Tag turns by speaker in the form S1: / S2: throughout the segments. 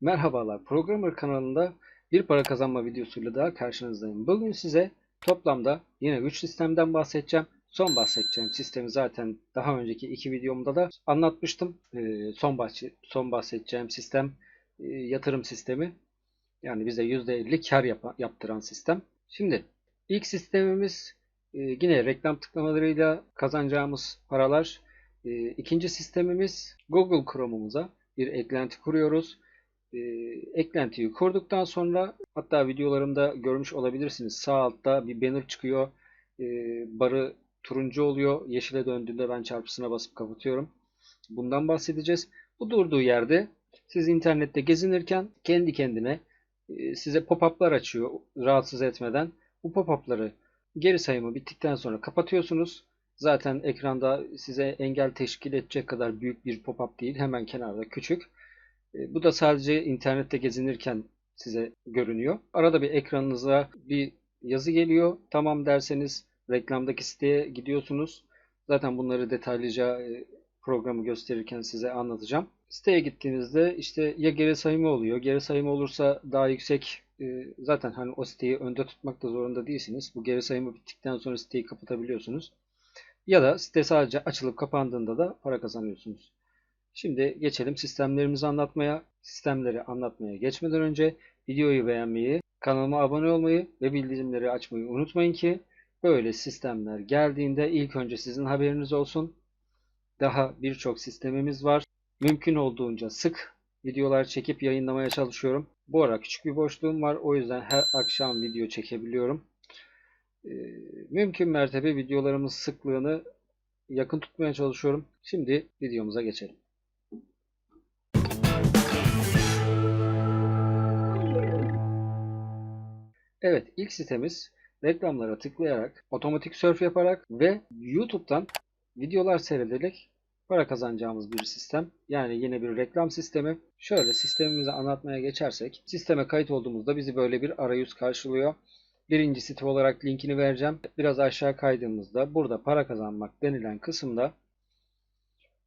S1: Merhabalar, Programmer kanalında bir para kazanma videosuyla daha karşınızdayım. Bugün size toplamda yine 3 sistemden bahsedeceğim. Son bahsedeceğim sistemi zaten daha önceki iki videomda da anlatmıştım. Ee, son, bahs- son bahsedeceğim sistem e, yatırım sistemi. Yani bize %50 kar yaptıran sistem. Şimdi ilk sistemimiz e, yine reklam tıklamalarıyla kazanacağımız paralar. E, ikinci sistemimiz Google Chrome'umuza bir eklenti kuruyoruz. E, eklentiyi kurduktan sonra hatta videolarımda görmüş olabilirsiniz. Sağ altta bir banner çıkıyor. E, barı turuncu oluyor. Yeşile döndüğünde ben çarpısına basıp kapatıyorum. Bundan bahsedeceğiz. Bu durduğu yerde siz internette gezinirken kendi kendine e, size pop-up'lar açıyor rahatsız etmeden. Bu pop-up'ları geri sayımı bittikten sonra kapatıyorsunuz. Zaten ekranda size engel teşkil edecek kadar büyük bir pop-up değil. Hemen kenarda küçük. E, Bu da sadece internette gezinirken size görünüyor. Arada bir ekranınıza bir yazı geliyor. Tamam derseniz reklamdaki siteye gidiyorsunuz. Zaten bunları detaylıca e, programı gösterirken size anlatacağım. Siteye gittiğinizde işte ya geri sayımı oluyor. Geri sayımı olursa daha yüksek e, zaten hani o siteyi önde tutmak da zorunda değilsiniz. Bu geri sayımı bittikten sonra siteyi kapatabiliyorsunuz. Ya da site sadece açılıp kapandığında da para kazanıyorsunuz. Şimdi geçelim sistemlerimizi anlatmaya. Sistemleri anlatmaya geçmeden önce videoyu beğenmeyi, kanalıma abone olmayı ve bildirimleri açmayı unutmayın ki böyle sistemler geldiğinde ilk önce sizin haberiniz olsun. Daha birçok sistemimiz var. Mümkün olduğunca sık videolar çekip yayınlamaya çalışıyorum. Bu ara küçük bir boşluğum var. O yüzden her akşam video çekebiliyorum. Ee, mümkün mertebe videolarımın sıklığını yakın tutmaya çalışıyorum. Şimdi videomuza geçelim. Evet, ilk sitemiz reklamlara tıklayarak, otomatik surf yaparak ve YouTube'dan videolar seyrederek para kazanacağımız bir sistem. Yani yine bir reklam sistemi. Şöyle sistemimizi anlatmaya geçersek, sisteme kayıt olduğumuzda bizi böyle bir arayüz karşılıyor. Birinci site olarak linkini vereceğim. Biraz aşağı kaydığımızda burada para kazanmak denilen kısımda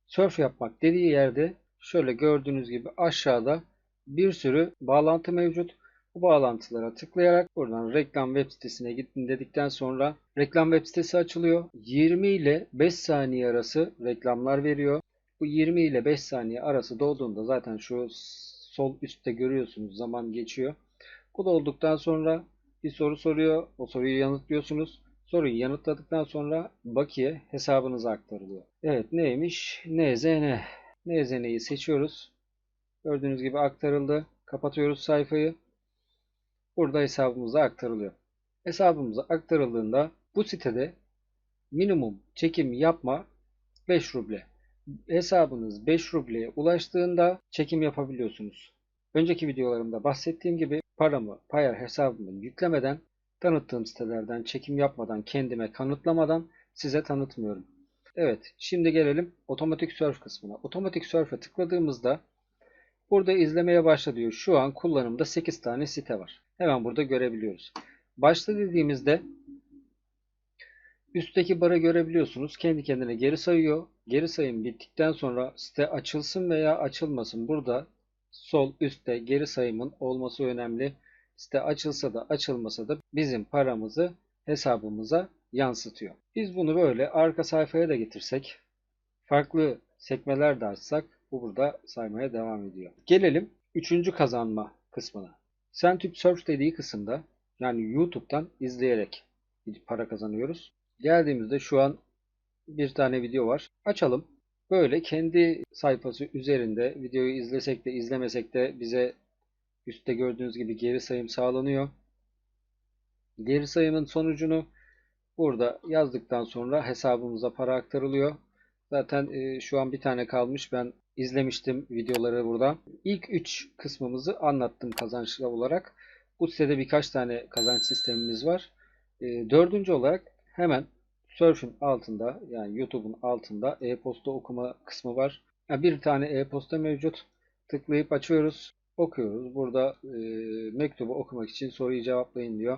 S1: surf yapmak dediği yerde şöyle gördüğünüz gibi aşağıda bir sürü bağlantı mevcut. Bu bağlantılara tıklayarak buradan reklam web sitesine gittin dedikten sonra reklam web sitesi açılıyor. 20 ile 5 saniye arası reklamlar veriyor. Bu 20 ile 5 saniye arası dolduğunda zaten şu sol üstte görüyorsunuz zaman geçiyor. Bu dolduktan sonra bir soru soruyor. O soruyu yanıtlıyorsunuz. Soruyu yanıtladıktan sonra bakiye hesabınıza aktarılıyor. Evet neymiş? NZN. NZN'yi seçiyoruz. Gördüğünüz gibi aktarıldı. Kapatıyoruz sayfayı. Burada hesabımıza aktarılıyor. Hesabımıza aktarıldığında bu sitede minimum çekim yapma 5 ruble. Hesabınız 5 rubleye ulaştığında çekim yapabiliyorsunuz. Önceki videolarımda bahsettiğim gibi paramı Payer hesabımı yüklemeden tanıttığım sitelerden çekim yapmadan kendime kanıtlamadan size tanıtmıyorum. Evet şimdi gelelim otomatik surf kısmına. Otomatik surf'e tıkladığımızda burada izlemeye başla diyor. Şu an kullanımda 8 tane site var. Hemen burada görebiliyoruz. Başla dediğimizde üstteki bara görebiliyorsunuz. Kendi kendine geri sayıyor. Geri sayım bittikten sonra site açılsın veya açılmasın. Burada sol üstte geri sayımın olması önemli. Site açılsa da açılmasa da bizim paramızı hesabımıza yansıtıyor. Biz bunu böyle arka sayfaya da getirsek, farklı sekmeler de açsak bu burada saymaya devam ediyor. Gelelim üçüncü kazanma kısmına. Centup Search dediği kısımda yani YouTube'dan izleyerek para kazanıyoruz. Geldiğimizde şu an bir tane video var. Açalım. Böyle kendi sayfası üzerinde videoyu izlesek de izlemesek de bize üstte gördüğünüz gibi geri sayım sağlanıyor. Geri sayımın sonucunu burada yazdıktan sonra hesabımıza para aktarılıyor. Zaten e, şu an bir tane kalmış. Ben izlemiştim videoları burada. İlk 3 kısmımızı anlattım kazançlı olarak. Bu sitede birkaç tane kazanç sistemimiz var. E, dördüncü olarak hemen Surf'ün altında yani YouTube'un altında e-posta okuma kısmı var. Yani bir tane e-posta mevcut. Tıklayıp açıyoruz. Okuyoruz. Burada e, mektubu okumak için soruyu cevaplayın diyor.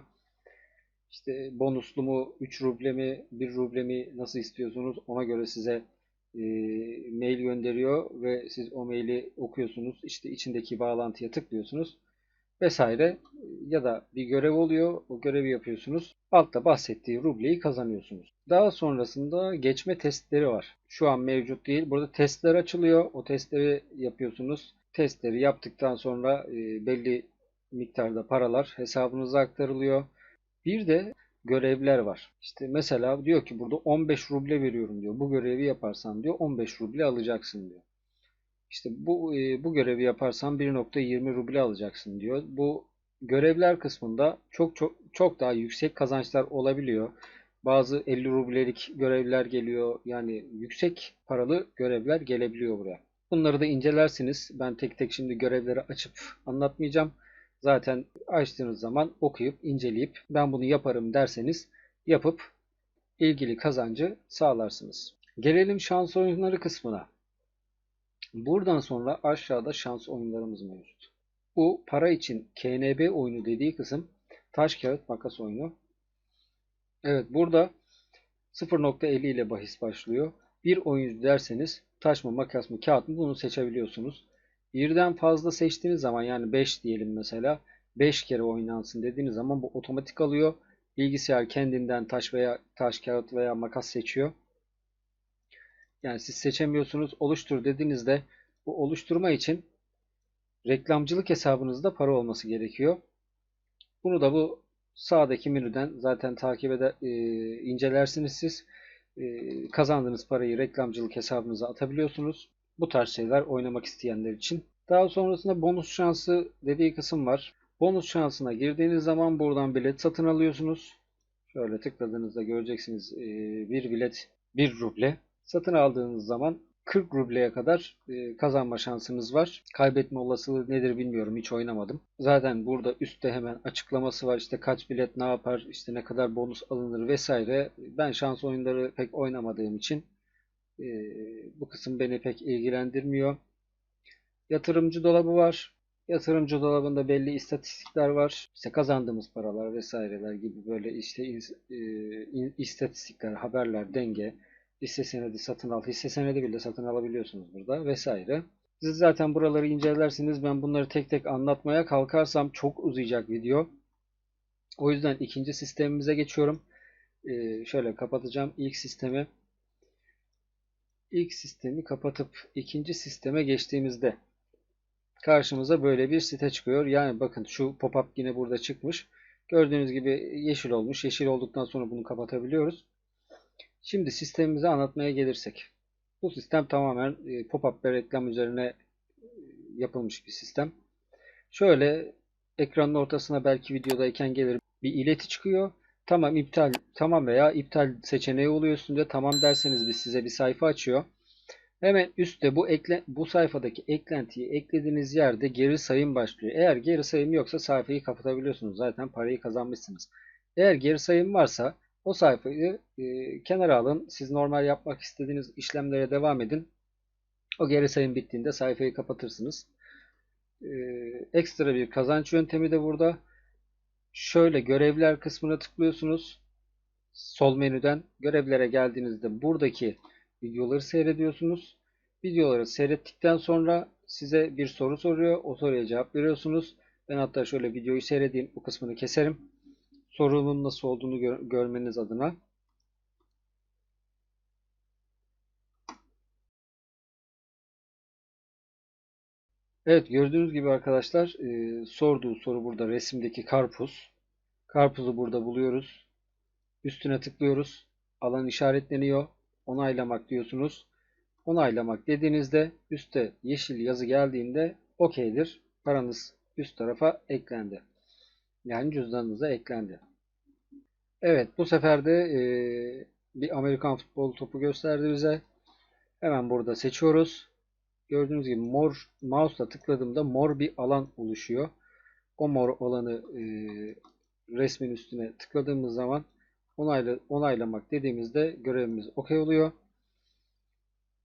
S1: İşte bonuslu mu, 3 ruble mi, 1 ruble mi nasıl istiyorsunuz ona göre size e, mail gönderiyor ve siz o maili okuyorsunuz. İşte içindeki bağlantıya tıklıyorsunuz vesaire ya da bir görev oluyor. O görevi yapıyorsunuz. Altta bahsettiği rubleyi kazanıyorsunuz. Daha sonrasında geçme testleri var. Şu an mevcut değil. Burada testler açılıyor. O testleri yapıyorsunuz. Testleri yaptıktan sonra e, belli miktarda paralar hesabınıza aktarılıyor. Bir de görevler var. İşte mesela diyor ki burada 15 ruble veriyorum diyor. Bu görevi yaparsan diyor 15 ruble alacaksın diyor. İşte bu e, bu görevi yaparsan 1.20 ruble alacaksın diyor. Bu görevler kısmında çok çok çok daha yüksek kazançlar olabiliyor. Bazı 50 rublelik görevler geliyor. Yani yüksek paralı görevler gelebiliyor buraya. Bunları da incelersiniz. Ben tek tek şimdi görevleri açıp anlatmayacağım. Zaten açtığınız zaman okuyup inceleyip ben bunu yaparım derseniz yapıp ilgili kazancı sağlarsınız. Gelelim şans oyunları kısmına. Buradan sonra aşağıda şans oyunlarımız mevcut. Bu para için KNB oyunu dediği kısım taş kağıt makas oyunu. Evet burada 0.50 ile bahis başlıyor. Bir oyuncu derseniz taş mı makas mı kağıt mı bunu seçebiliyorsunuz. Birden fazla seçtiğiniz zaman yani 5 diyelim mesela 5 kere oynansın dediğiniz zaman bu otomatik alıyor. Bilgisayar kendinden taş veya taş kağıt veya makas seçiyor. Yani siz seçemiyorsunuz. Oluştur dediğinizde bu oluşturma için reklamcılık hesabınızda para olması gerekiyor. Bunu da bu sağdaki menüden zaten takip eder, e, incelersiniz siz. E, kazandığınız parayı reklamcılık hesabınıza atabiliyorsunuz. Bu tarz şeyler oynamak isteyenler için. Daha sonrasında bonus şansı dediği kısım var. Bonus şansına girdiğiniz zaman buradan bilet satın alıyorsunuz. Şöyle tıkladığınızda göreceksiniz e, bir bilet 1 ruble. Satın aldığınız zaman 40 rubleye kadar e, kazanma şansınız var. Kaybetme olasılığı nedir bilmiyorum. Hiç oynamadım. Zaten burada üstte hemen açıklaması var. İşte kaç bilet ne yapar, işte ne kadar bonus alınır vesaire. Ben şans oyunları pek oynamadığım için e, bu kısım beni pek ilgilendirmiyor. Yatırımcı dolabı var. Yatırımcı dolabında belli istatistikler var. İşte kazandığımız paralar vesaireler gibi böyle işte e, istatistikler, haberler, denge, hisse senedi satın al, hisse senedi bile satın alabiliyorsunuz burada vesaire. Siz zaten buraları incelersiniz. Ben bunları tek tek anlatmaya kalkarsam çok uzayacak video. O yüzden ikinci sistemimize geçiyorum. Ee, şöyle kapatacağım ilk sistemi. İlk sistemi kapatıp ikinci sisteme geçtiğimizde karşımıza böyle bir site çıkıyor. Yani bakın şu pop-up yine burada çıkmış. Gördüğünüz gibi yeşil olmuş. Yeşil olduktan sonra bunu kapatabiliyoruz. Şimdi sistemimizi anlatmaya gelirsek. Bu sistem tamamen e, pop-up ve reklam üzerine e, yapılmış bir sistem. Şöyle ekranın ortasına belki videodayken gelir bir ileti çıkıyor. Tamam iptal tamam veya iptal seçeneği oluyor üstünde. Tamam derseniz biz size bir sayfa açıyor. Hemen üstte bu ekle, bu sayfadaki eklentiyi eklediğiniz yerde geri sayım başlıyor. Eğer geri sayım yoksa sayfayı kapatabiliyorsunuz. Zaten parayı kazanmışsınız. Eğer geri sayım varsa o sayfayı e, kenara alın. Siz normal yapmak istediğiniz işlemlere devam edin. O geri sayım bittiğinde sayfayı kapatırsınız. E, ekstra bir kazanç yöntemi de burada. Şöyle görevler kısmına tıklıyorsunuz. Sol menüden görevlere geldiğinizde buradaki videoları seyrediyorsunuz. Videoları seyrettikten sonra size bir soru soruyor. O soruya cevap veriyorsunuz. Ben hatta şöyle videoyu seyredeyim. Bu kısmını keserim sorunun nasıl olduğunu gör görmeniz adına. Evet gördüğünüz gibi arkadaşlar e, sorduğu soru burada resimdeki karpuz. Karpuzu burada buluyoruz. Üstüne tıklıyoruz. Alan işaretleniyor. Onaylamak diyorsunuz. Onaylamak dediğinizde üstte yeşil yazı geldiğinde OK'dir. Paranız üst tarafa eklendi. Yani cüzdanınıza eklendi. Evet bu sefer de e, bir Amerikan futbol topu gösterdi bize. Hemen burada seçiyoruz. Gördüğünüz gibi mor mouse'la tıkladığımda mor bir alan oluşuyor. O mor alanı e, resmin üstüne tıkladığımız zaman onayla, onaylamak dediğimizde görevimiz OK oluyor.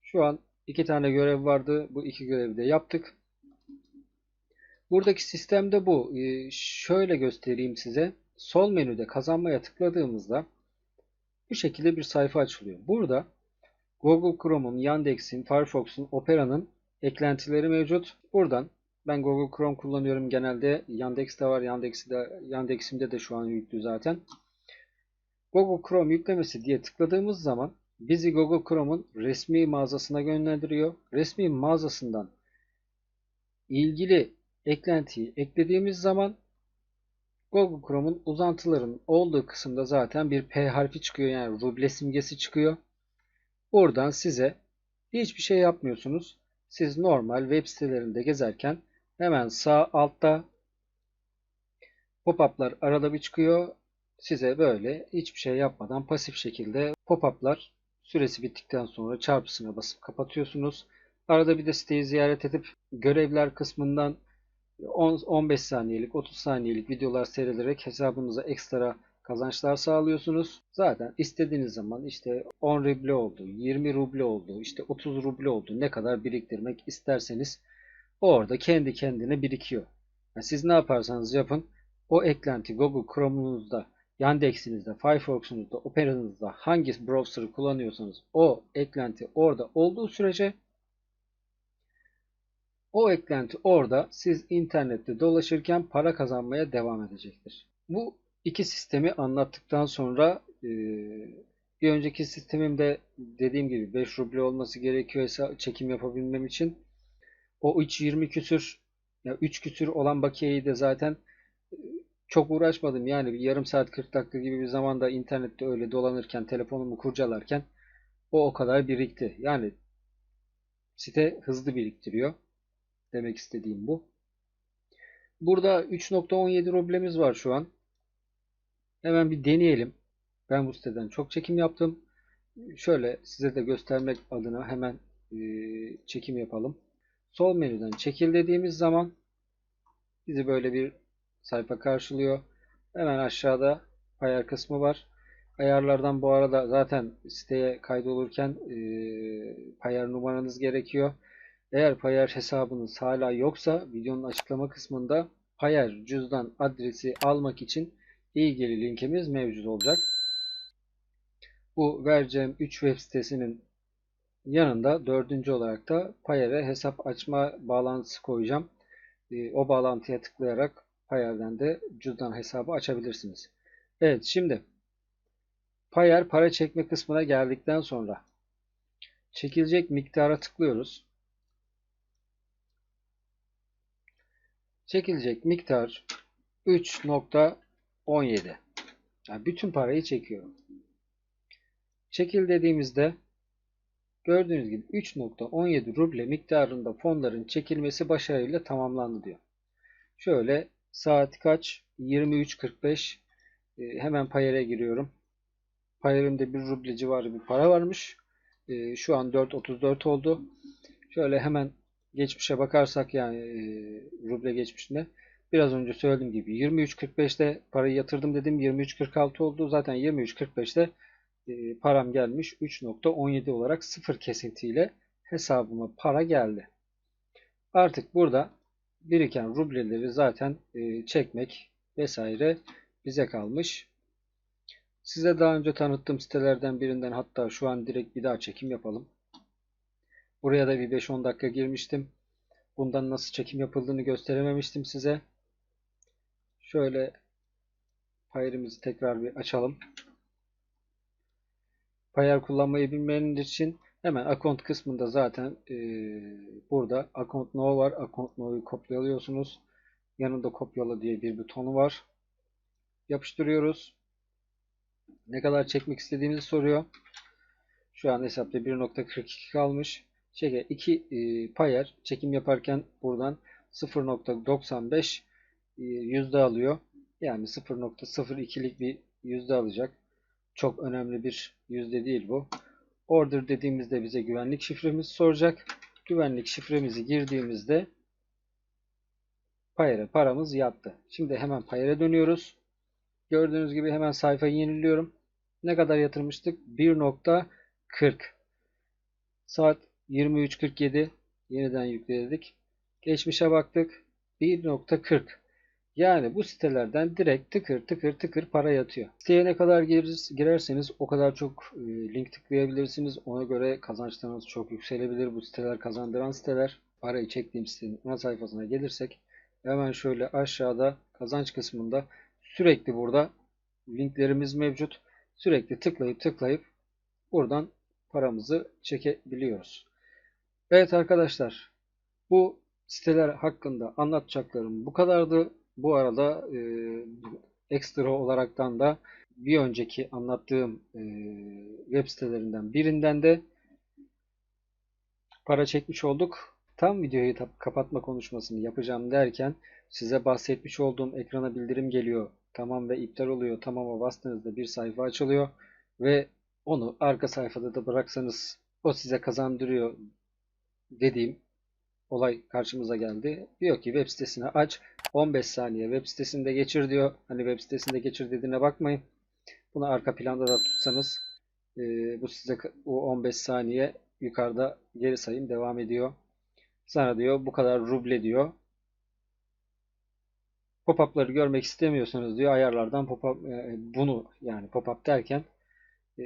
S1: Şu an iki tane görev vardı. Bu iki görevi de yaptık. Buradaki sistemde bu. Ee, şöyle göstereyim size. Sol menüde kazanmaya tıkladığımızda bu şekilde bir sayfa açılıyor. Burada Google Chrome'un, Yandex'in, Firefox'un, Opera'nın eklentileri mevcut. Buradan ben Google Chrome kullanıyorum genelde. Yandex'te var. Yandex'de Yandex'imde de şu an yüklü zaten. Google Chrome yüklemesi diye tıkladığımız zaman bizi Google Chrome'un resmi mağazasına yönlendiriyor. Resmi mağazasından ilgili eklentiyi eklediğimiz zaman Google Chrome'un uzantıların olduğu kısımda zaten bir P harfi çıkıyor. Yani ruble simgesi çıkıyor. Buradan size hiçbir şey yapmıyorsunuz. Siz normal web sitelerinde gezerken hemen sağ altta pop-up'lar arada bir çıkıyor. Size böyle hiçbir şey yapmadan pasif şekilde pop-up'lar süresi bittikten sonra çarpısına basıp kapatıyorsunuz. Arada bir de siteyi ziyaret edip görevler kısmından 10, 15 saniyelik, 30 saniyelik videolar seyrederek hesabınıza ekstra kazançlar sağlıyorsunuz. Zaten istediğiniz zaman işte 10 ruble oldu, 20 ruble oldu, işte 30 ruble oldu. Ne kadar biriktirmek isterseniz orada kendi kendine birikiyor. Yani siz ne yaparsanız yapın o eklenti Google Chrome'unuzda, Yandex'inizde, Firefox'unuzda, Opera'nızda hangi browser'ı kullanıyorsanız o eklenti orada olduğu sürece o eklenti orada siz internette dolaşırken para kazanmaya devam edecektir. Bu iki sistemi anlattıktan sonra e, bir önceki sistemimde dediğim gibi 5 ruble olması gerekiyorsa çekim yapabilmem için o 3 20 küsür ya 3 küsür olan bakiyeyi de zaten e, çok uğraşmadım. Yani bir yarım saat 40 dakika gibi bir zamanda internette öyle dolanırken telefonumu kurcalarken o o kadar birikti. Yani site hızlı biriktiriyor. Demek istediğim bu. Burada 3.17 rublemiz var şu an. Hemen bir deneyelim. Ben bu siteden çok çekim yaptım. Şöyle size de göstermek adına hemen e, çekim yapalım. Sol menüden çekil dediğimiz zaman bizi böyle bir sayfa karşılıyor. Hemen aşağıda ayar kısmı var. Ayarlardan bu arada zaten siteye kaydolurken e, payar numaranız gerekiyor. Eğer Payer hesabınız hala yoksa videonun açıklama kısmında Payer cüzdan adresi almak için ilgili linkimiz mevcut olacak. Bu vereceğim 3 web sitesinin yanında dördüncü olarak da Payer'e hesap açma bağlantısı koyacağım. Ee, o bağlantıya tıklayarak Payer'den de cüzdan hesabı açabilirsiniz. Evet şimdi Payer para çekme kısmına geldikten sonra çekilecek miktara tıklıyoruz. Çekilecek miktar 3.17. Yani bütün parayı çekiyorum. Çekil dediğimizde gördüğünüz gibi 3.17 ruble miktarında fonların çekilmesi başarıyla tamamlandı diyor. Şöyle saat kaç? 23.45 ee, hemen Payer'e giriyorum. Payer'imde 1 ruble civarı bir para varmış. Ee, şu an 4.34 oldu. Şöyle hemen geçmişe bakarsak yani e, ruble geçmişine biraz önce söylediğim gibi 23.45'te parayı yatırdım dedim 23.46 oldu. Zaten 23.45'te e, param gelmiş 3.17 olarak sıfır kesintiyle hesabıma para geldi. Artık burada biriken rubleleri zaten e, çekmek vesaire bize kalmış. Size daha önce tanıttığım sitelerden birinden hatta şu an direkt bir daha çekim yapalım. Buraya da bir 5-10 dakika girmiştim. Bundan nasıl çekim yapıldığını gösterememiştim size. Şöyle Payer'imizi tekrar bir açalım. Payer kullanmayı bilmeyenler için hemen account kısmında zaten e, burada account no var. Account no'yu kopyalıyorsunuz. Yanında kopyala diye bir butonu var. Yapıştırıyoruz. Ne kadar çekmek istediğimizi soruyor. Şu an hesapta 1.42 kalmış. Çeke 2 e, payer çekim yaparken buradan 0.95 e, yüzde alıyor. Yani 0.02'lik bir yüzde alacak. Çok önemli bir yüzde değil bu. Order dediğimizde bize güvenlik şifremizi soracak. Güvenlik şifremizi girdiğimizde Payer'e paramız yattı. Şimdi hemen Payer'e dönüyoruz. Gördüğünüz gibi hemen sayfayı yeniliyorum. Ne kadar yatırmıştık? 1.40 Saat 23.47 yeniden yükledik. Geçmişe baktık. 1.40 Yani bu sitelerden direkt tıkır tıkır tıkır para yatıyor. Siteye ne kadar girer- girerseniz o kadar çok e, link tıklayabilirsiniz. Ona göre kazançlarınız çok yükselebilir. Bu siteler kazandıran siteler. Parayı çektiğim sitenin ana sayfasına gelirsek hemen şöyle aşağıda kazanç kısmında sürekli burada linklerimiz mevcut. Sürekli tıklayıp tıklayıp buradan paramızı çekebiliyoruz. Evet arkadaşlar bu siteler hakkında anlatacaklarım bu kadardı. Bu arada e, ekstra olaraktan da bir önceki anlattığım e, web sitelerinden birinden de para çekmiş olduk. Tam videoyu kapatma konuşmasını yapacağım derken size bahsetmiş olduğum ekrana bildirim geliyor. Tamam ve iptal oluyor. Tamama bastığınızda bir sayfa açılıyor ve onu arka sayfada da bıraksanız o size kazandırıyor dediğim olay karşımıza geldi. Diyor ki web sitesini aç. 15 saniye web sitesinde geçir diyor. Hani web sitesinde geçir dediğine bakmayın. Bunu arka planda da tutsanız e, bu size o 15 saniye yukarıda geri sayım devam ediyor. Sana diyor bu kadar ruble diyor. Pop-up'ları görmek istemiyorsanız diyor ayarlardan pop-up e, bunu yani pop-up derken e,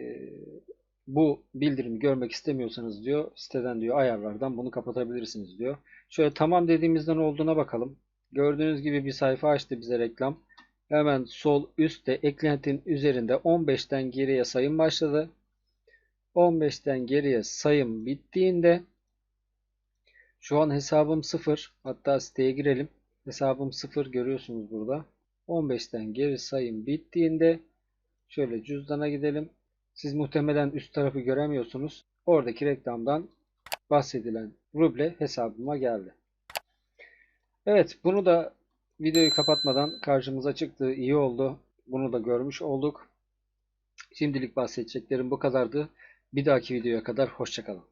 S1: bu bildirimi görmek istemiyorsanız diyor siteden diyor ayarlardan bunu kapatabilirsiniz diyor. Şöyle tamam dediğimizden olduğuna bakalım. Gördüğünüz gibi bir sayfa açtı bize reklam. Hemen sol üstte eklentinin üzerinde 15'ten geriye sayım başladı. 15'ten geriye sayım bittiğinde şu an hesabım 0. Hatta siteye girelim. Hesabım 0 görüyorsunuz burada. 15'ten geri sayım bittiğinde şöyle cüzdana gidelim. Siz muhtemelen üst tarafı göremiyorsunuz. Oradaki reklamdan bahsedilen ruble hesabıma geldi. Evet bunu da videoyu kapatmadan karşımıza çıktı. iyi oldu. Bunu da görmüş olduk. Şimdilik bahsedeceklerim bu kadardı. Bir dahaki videoya kadar hoşçakalın.